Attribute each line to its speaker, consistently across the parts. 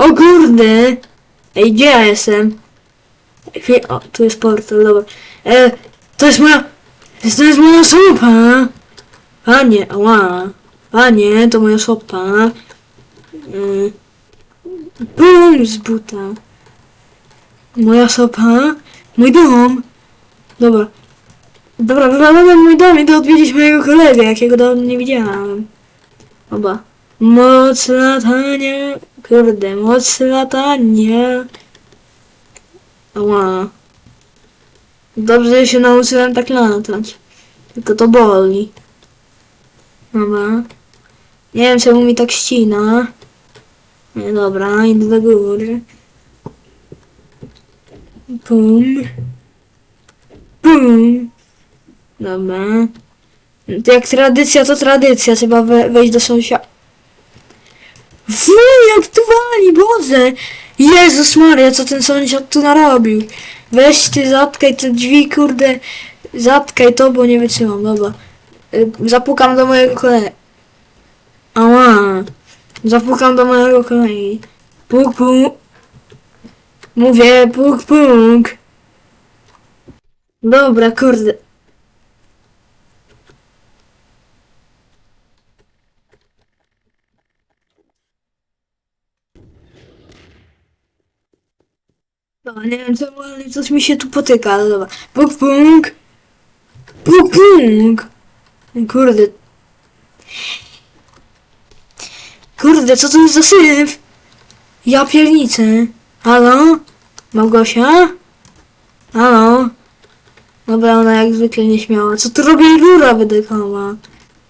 Speaker 1: O kurde! Ej, gdzie ja jestem? O, tu jest portal, dobra. E, to jest moja... To jest moja sopa! Panie, ała. Panie, to moja sopa. Mm. Bum z buta. Moja sopa. Mój dom. Dobra. Dobra, wywalamy mój dom i to odwiedzić mojego kolegę, jakiego dawno nie widziałam. Oba. Moc latania. Kurde, moc latania. Ała. Dobrze, że się nauczyłem tak latać. Tylko to boli. Dobra. Nie wiem czemu mi tak ścina. Nie, dobra, idę do góry. Pum. Pum. Dobra. Jak tradycja, to tradycja. Trzeba we, wejść do sąsiada. Fu, jak tu wali, Boże! Jezus Maria, co ten sąsiad tu narobił? Weź ty, zatkaj te drzwi, kurde. Zatkaj to, bo nie wytrzymam, dobra. Y, Zapukam do mojego kolegi. Ała. Zapukam do mojego kolegi. Puk, puk. Mówię puk, puk. Dobra, kurde. No, nie wiem czemu, ale coś mi się tu potyka, ale dobra. Puk, puk. Puk, puk. Kurde. Kurde, co to jest za syf? Ja piernicę. Halo? Małgosia? Halo? Dobra, ona jak zwykle nieśmiała. Co tu robi rura wydechowa?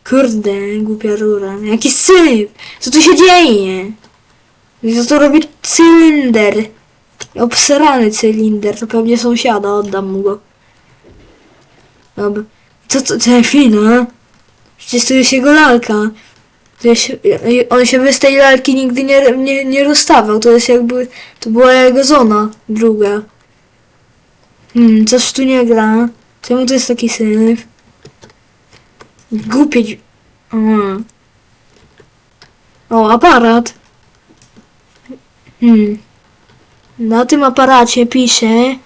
Speaker 1: Kurde, głupia rura. Jaki syf! Co tu się dzieje? Co tu robi cylinder? Obsrany cylinder, to pewnie sąsiada, oddam mu go. Dobra. Co to, co chwila? Przecież to jest jego lalka. To jest, on się bez tej lalki nigdy nie, nie, nie rozstawał. To jest jakby, to była jego zona druga. Hmm, coś tu nie gra. Czemu to jest taki syf? Głupie dź- o, aparat. Hmm. Na tym aparacie pisze,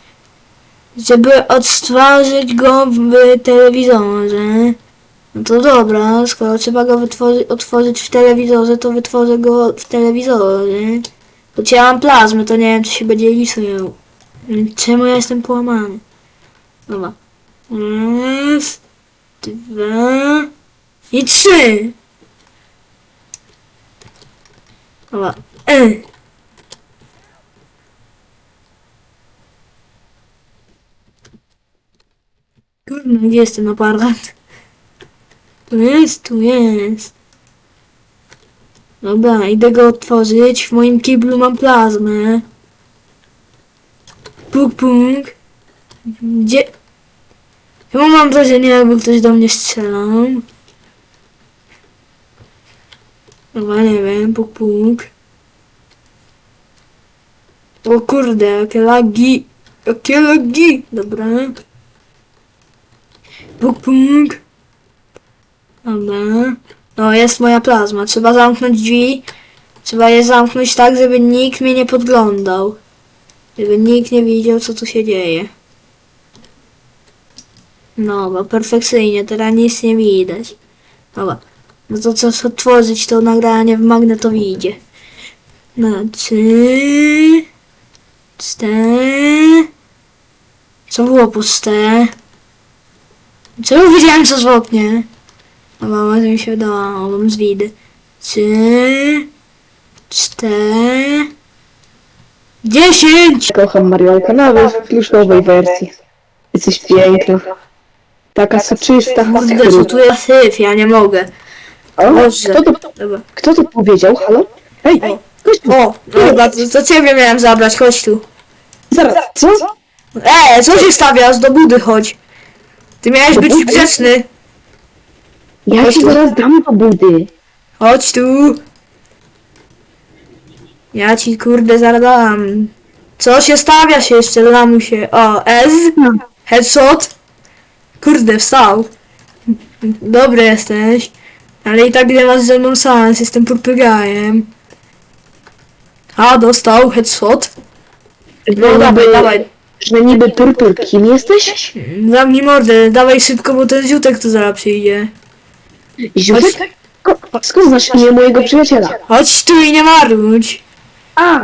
Speaker 1: żeby odtworzyć go w telewizorze. No to dobra, skoro trzeba go otworzyć w telewizorze, to wytworzę go w telewizorze. Choć ja mam plazmę, to nie wiem, czy się będzie liczył. Czemu ja jestem połamany? Dobra. Raz, dwa i trzy. Dobra. E. Kurde, gdzie jest ten aparat? Tu jest, tu jest. Dobra, idę go otworzyć. W moim kiblu mam plazmę. Puk, puk. Gdzie? Chyba mam wrażenie, jakby ktoś do mnie strzelał. Dobra, nie wiem, puk, puk. O kurde, jakie lagi. Jakie lagi. Dobra. Puk, puk. Dobra. No, jest moja plazma. Trzeba zamknąć drzwi. Trzeba je zamknąć tak, żeby nikt mnie nie podglądał. Żeby nikt nie widział, co tu się dzieje. No, bo perfekcyjnie, teraz nic nie widać. Dobra. No to co otworzyć to nagranie w magnetowidzie. No, trzy... Cztery... Co było puste? Czemu widziałem co z oknie? A mama mi się dała, mam z widy. Trzy, cztery, dziesięć!
Speaker 2: Kocham Mariolkę, nawet w pluszkowej wersji. Jesteś piękna. Taka soczysta.
Speaker 1: Kurde, co tu jest syf, ja nie mogę.
Speaker 2: O,
Speaker 1: Boże.
Speaker 2: kto to,
Speaker 1: Dobra.
Speaker 2: kto to powiedział? Halo? Hej, chodź tu.
Speaker 1: O, dobra, to, to ciebie miałem zabrać, chodź tu.
Speaker 2: Zaraz, co?
Speaker 1: E, co się stawiasz? Do budy chodź. Ty miałeś być grzeczny.
Speaker 2: Ja
Speaker 1: Chodź
Speaker 2: ci
Speaker 1: tu.
Speaker 2: zaraz dam do budy.
Speaker 1: Chodź tu. Ja ci kurde zaraz dam. Co się stawiasz jeszcze, lamusie? O, S.
Speaker 2: No.
Speaker 1: Headshot. Kurde, wstał. Dobry jesteś. Ale i tak nie masz ze mną sens, jestem purpygajem. A, dostał headshot. No dawaj, dawaj.
Speaker 2: Że niby purpur, kim jesteś?
Speaker 1: Zamknij mordę, dawaj szybko, bo ten ziutek tu zaraz przyjdzie.
Speaker 2: Ziutek? Ko- Skąd znasz imię mojego przyjaciela?
Speaker 1: Chodź tu i nie marudź.
Speaker 2: A,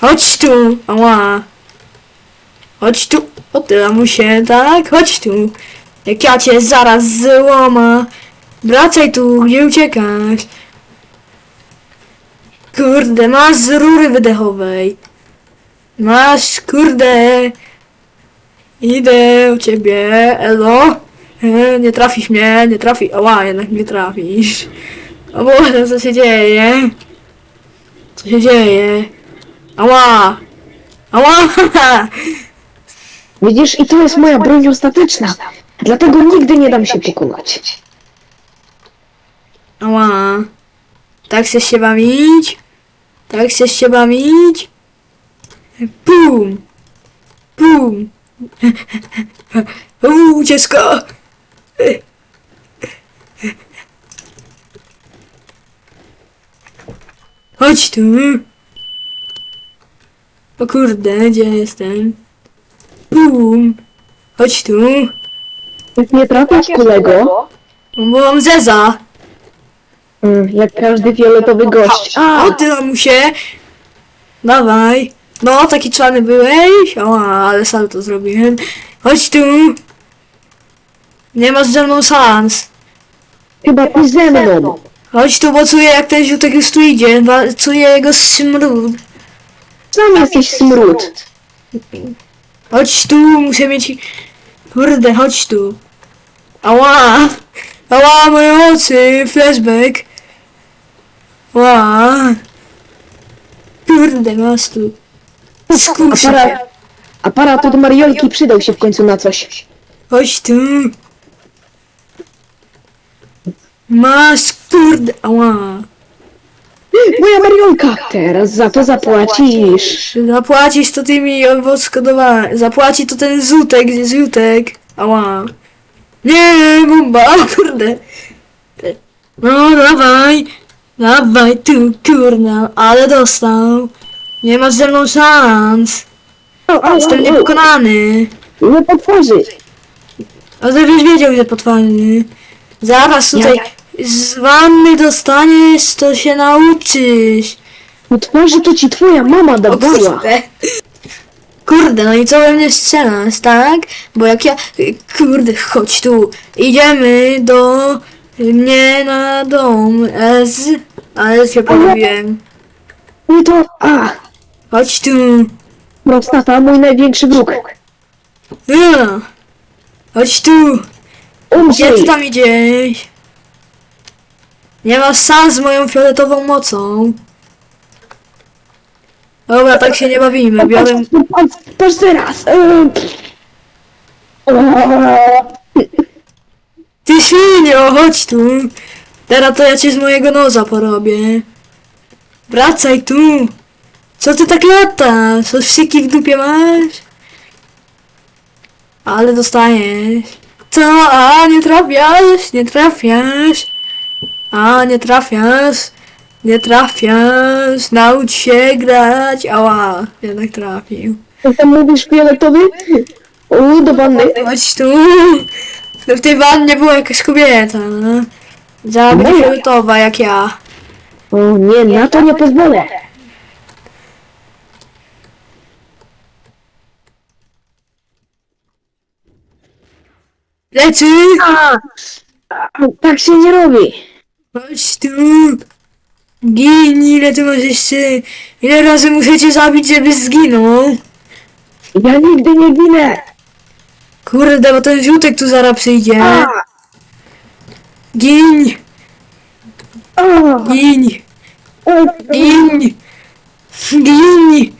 Speaker 1: Chodź tu, ała. Chodź tu. Otyla mu się, tak? Chodź tu. Jak ja cię zaraz złoma. Wracaj tu, gdzie uciekasz? Kurde, masz z rury wydechowej. Masz, kurde. Idę u ciebie, elo. E, Nie trafisz mnie, nie trafi. Ała, jednak nie trafisz. O Boże, co się dzieje? Co się dzieje? Ała! Ała!
Speaker 2: widzisz, i to jest moja broń ostateczna. Dlatego nigdy nie dam się pokonać.
Speaker 1: Ała! Tak chcesz się bawić? Tak chcesz się bawić? Bum! Bum! Uuu, dziecko! Chodź tu! O kurde, gdzie jestem? Bum! Chodź tu!
Speaker 2: Nie trafiasz kolego,
Speaker 1: Bo mam zeza!
Speaker 2: mm, jak każdy fioletowy gość. A,
Speaker 1: Odda mu się! Dawaj! No, taki czarny byłeś? O, ale sam to zrobiłem. Chodź tu! Nie masz ze mną szans.
Speaker 2: chyba ty ze mną.
Speaker 1: Chodź tu, bo czuję jak ten ziutek już tu idzie. Ba- Czuję jego smród.
Speaker 2: Sam jesteś smród.
Speaker 1: Chodź tu, muszę mieć... Kurde, chodź tu. Ała! Ała, moje oczy! Flashback! Ała! Kurde, masz tu. Skurczę.
Speaker 2: Aparat, aparat od Mariolki przydał się w końcu na coś.
Speaker 1: Chodź tu. Masz, kurde, ała.
Speaker 2: Moja Mariolka! Teraz za to zapłacisz.
Speaker 1: Zapłacisz to ty mi odwoskodowa. Zapłaci to ten zutek, gdzie zutek. Ała. Nie, bomba, kurde. No, dawaj. Dawaj tu, kurna, ale dostał. Nie masz ze mną szans. Jestem niepokonany.
Speaker 2: Nie potworzy.
Speaker 1: A ty byś wiedział, że potwarny. Zaraz tutaj z wanny dostaniesz, to się nauczysz.
Speaker 2: Potworzy to ci twoja mama
Speaker 1: O
Speaker 2: dawała.
Speaker 1: kurde. Kurde, no i co we mnie strzelasz, tak? Bo jak ja... Kurde, chodź tu. Idziemy do... mnie na dom. Ez... Ale się polubiłem.
Speaker 2: Nie to... A,
Speaker 1: Chodź tu.
Speaker 2: prostata, mój największy wróg.
Speaker 1: Ja. Chodź tu. Gdzie
Speaker 2: Umrzyj.
Speaker 1: ty tam idziesz? Nie masz szans z moją fioletową mocą. Dobra, tak się nie bawimy. Biorę...
Speaker 2: Patrz, patrz teraz. Eee, eee,
Speaker 1: Ty świnio, chodź tu. Teraz to ja cię z mojego noza porobię. Wracaj tu. Co ty tak latasz? Co wsyki w dupie masz? Ale dostajesz. Co? A, nie trafiasz? Nie trafiasz? A, nie trafiasz? Nie trafiasz? Naucz się grać. Ała, jednak trafił.
Speaker 2: Jak tam mówisz fioletowy? O, do wanny.
Speaker 1: Chodź tu. W tej wannie była jakaś kobieta. no. Będzie
Speaker 2: Moja.
Speaker 1: fioletowa jak ja.
Speaker 2: O nie, na to nie pozwolę.
Speaker 1: Lecy!
Speaker 2: A, a, tak się nie robi.
Speaker 1: Chodź tu! Gin, ile ty masz jeszcze... Ile razy muszę cię zabić, żebyś zginął?
Speaker 2: Ja nigdy nie ginę.
Speaker 1: Kurde, bo ten żółtek tu zaraz przyjdzie.
Speaker 2: A,
Speaker 1: Gin!
Speaker 2: a,
Speaker 1: Gin! Gin! Gin!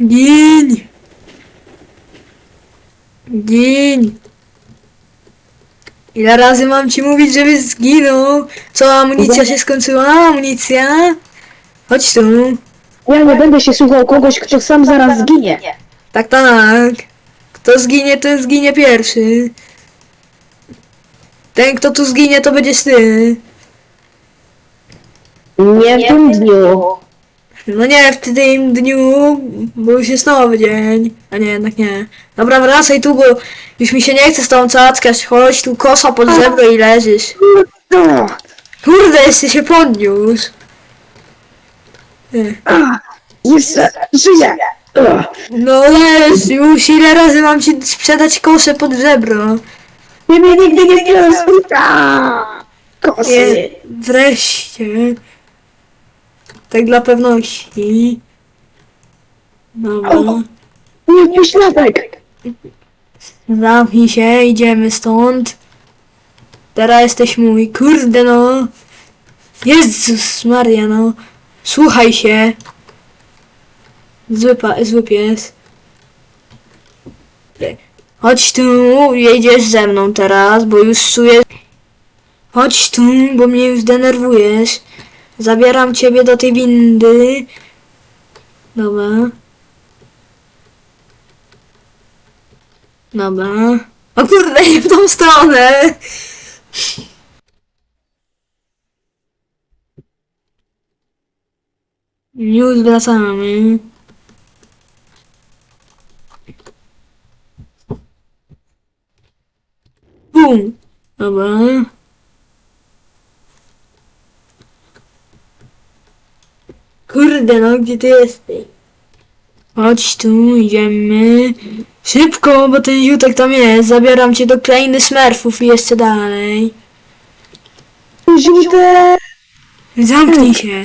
Speaker 1: Gin! Gin! Ile razy mam ci mówić, żebyś zginął? Co, amunicja się skończyła? Amunicja? Chodź tu.
Speaker 2: ja nie będę się słuchał kogoś, kto sam zaraz zginie.
Speaker 1: Tak, tak. Kto zginie, ten zginie pierwszy. Ten, kto tu zginie, to będziesz ty.
Speaker 2: Nie w tym dniu.
Speaker 1: No nie w tym dniu, bo już jest nowy dzień. A nie, jednak nie. Dobra, wracaj tu, bo już mi się nie chce z tą cackać. Chodź tu, kosa pod zebro i leżysz. Kurde, jeszcze się podniósł.
Speaker 2: Jeszcze żyję.
Speaker 1: No jest, już ile razy mam ci sprzedać kosę pod żebro?
Speaker 2: Nie mnie nigdy nie biorą
Speaker 1: Nie,
Speaker 2: Kosy.
Speaker 1: wreszcie. Tak dla pewności. Dobra.
Speaker 2: Nie w pośladek.
Speaker 1: Zamknij się, idziemy stąd. Teraz jesteś mój, kurde no. Jezus Maria no. Słuchaj się. Zły, pa, zły pies. Chodź tu, jedziesz ze mną teraz, bo już czuję... Chodź tu, bo mnie już denerwujesz. Zabieram ciebie do tej windy. Dobra. Dobra. O kurde, nie w tą stronę! Już wracamy. Bum! Dobra. Kurde, no gdzie ty jesteś? Chodź tu, idziemy. Szybko, bo ten ziutek tam jest. Zabieram cię do krainy smerfów i jeszcze dalej. Zamknij się.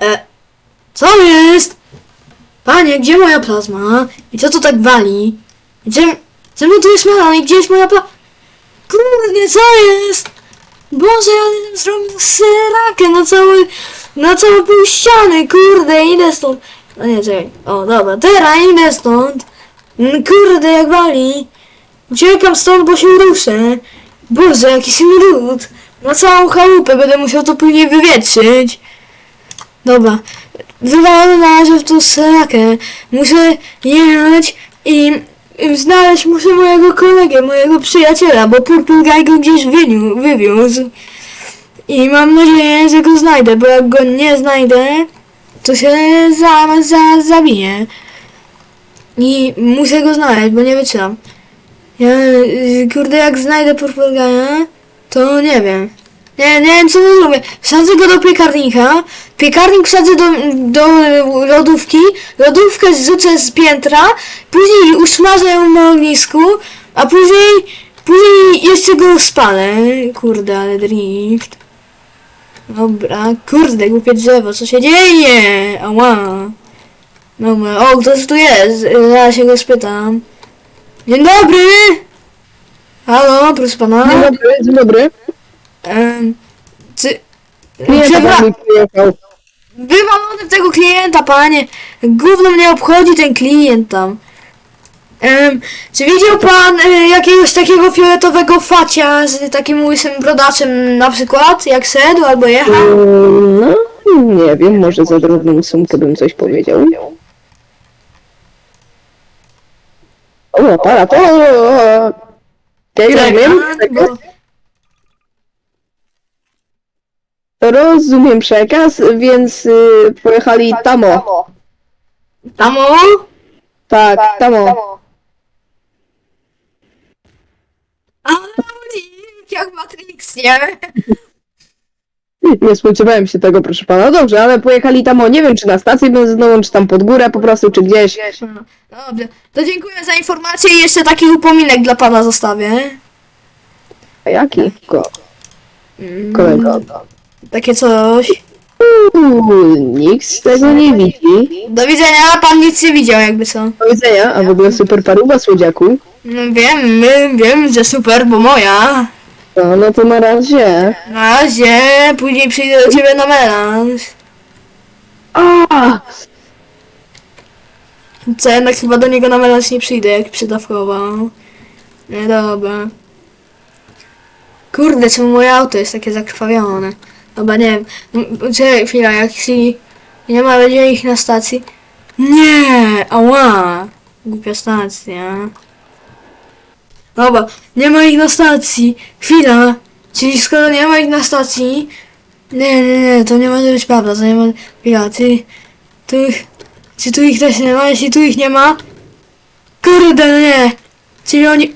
Speaker 1: E, co jest? Panie, gdzie moja plazma? I co to tak wali? Gdzie, czemu tu jest melon i gdzie jest moja pla... Kurde, co jest? Boże, ja zrobił syrakę na cały, na całe pół ściany, kurde, idę stąd. No nie, czekaj. O, dobra, teraz idę stąd. Mm, Kurde, jak wali. Uciekam stąd, bo się ruszę. Boże, jaki smród. Na całą chałupę będę musiał to później wywietrzyć. Dobra. Wywalę na razie w tą srakę. Muszę jechać i, i znaleźć muszę mojego kolegę, mojego przyjaciela, bo Purple Guy go gdzieś wyniu, wywiózł. I mam nadzieję, że go znajdę, bo jak go nie znajdę, to się za, za, zabiję. I muszę go znaleźć, bo nie wytrzymam. Ja, y, kurde, jak znajdę Purple Guy'a, to nie wiem. Nie, nie wiem co zrobię. Wsadzę go do piekarnika, piekarnik wsadzę do, do lodówki, lodówkę zrzucę z piętra, później usmażę ją na ognisku, a później, później jeszcze go spalę. Kurde, ale drift. Dobra, kurde, głupie drzewo, co się dzieje? Ała. Dobra, o, ktoś tu jest, ja się go spytam. Dzień dobry! Halo, proszę pana.
Speaker 2: Dzień dobry, dzień dobry.
Speaker 1: Em, czy...
Speaker 2: Nie, mi pojechał.
Speaker 1: Wywalony w tego klienta, panie! Gówno mnie obchodzi ten klient tam. Em, czy widział pan e, jakiegoś takiego fioletowego facia z takim łysym brodaczem na przykład, jak szedł albo jechał?
Speaker 2: Mm, No, nie wiem, może za drobną sumkę bym coś powiedział. O, para, to... Rozumiem.
Speaker 1: Tak, bo...
Speaker 2: Rozumiem przekaz, więc y, pojechali tamo.
Speaker 1: Tamo?
Speaker 2: Tak, tamo.
Speaker 1: A, jak Matrix, nie?
Speaker 2: Nie spodziewałem się tego, proszę pana. No dobrze, ale pojechali tamo, nie wiem czy na stację benzynową, czy tam pod górę po prostu, czy gdzieś.
Speaker 1: Dobrze, to dziękuję za informację i jeszcze taki upominek dla pana zostawię.
Speaker 2: A jaki? Ko
Speaker 1: Mm,
Speaker 2: kolego.
Speaker 1: Takie coś.
Speaker 2: Uuu, nikt z tego nie widzi.
Speaker 1: Do widzenia, pan nic nie widział jakby co.
Speaker 2: Do widzenia, a w ogóle super paruwa, słodziaku.
Speaker 1: No, wiem, wiem, że super, bo moja.
Speaker 2: No, no to na razie.
Speaker 1: Na razie, później przyjdę do ciebie na melanż.
Speaker 2: A!
Speaker 1: Co, jednak chyba do niego na melanż nie przyjdę, jak przydawkował. Nie, dobra. Kurde, czemu moje auto jest takie zakrwawione? Dobra, nie wiem. M- Czekaj chwila, jak jeśli nie ma, będzie ich na stacji. Nie, ała. Głupia stacja. Dobra, nie ma ich na stacji. Chwila. Czyli skoro nie ma ich na stacji, Nie, nie, nie, to nie może być prawda, to nie może... Ja, ty... Tu... Czy tu ich też nie ma? Jeśli tu ich nie ma... Kurde, no nie! Czyli oni...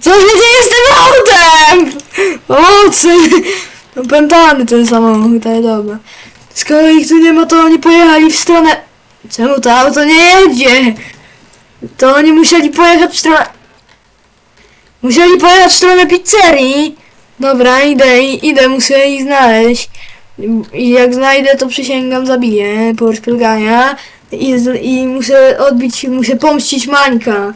Speaker 1: Co się dzieje z tym autem? Pomocy! Opętany ten samochód, ale dobra. Skoro ich tu nie ma, to oni pojechali w stronę... Czemu to auto nie jedzie? To oni musieli pojechać w stronę... Musieli pojechać w stronę pizzerii. Dobra, idę, idę, muszę ich znaleźć. I jak znajdę, to przysięgam, zabiję po rozpilgania. I, I muszę odbić, muszę pomścić Mańka.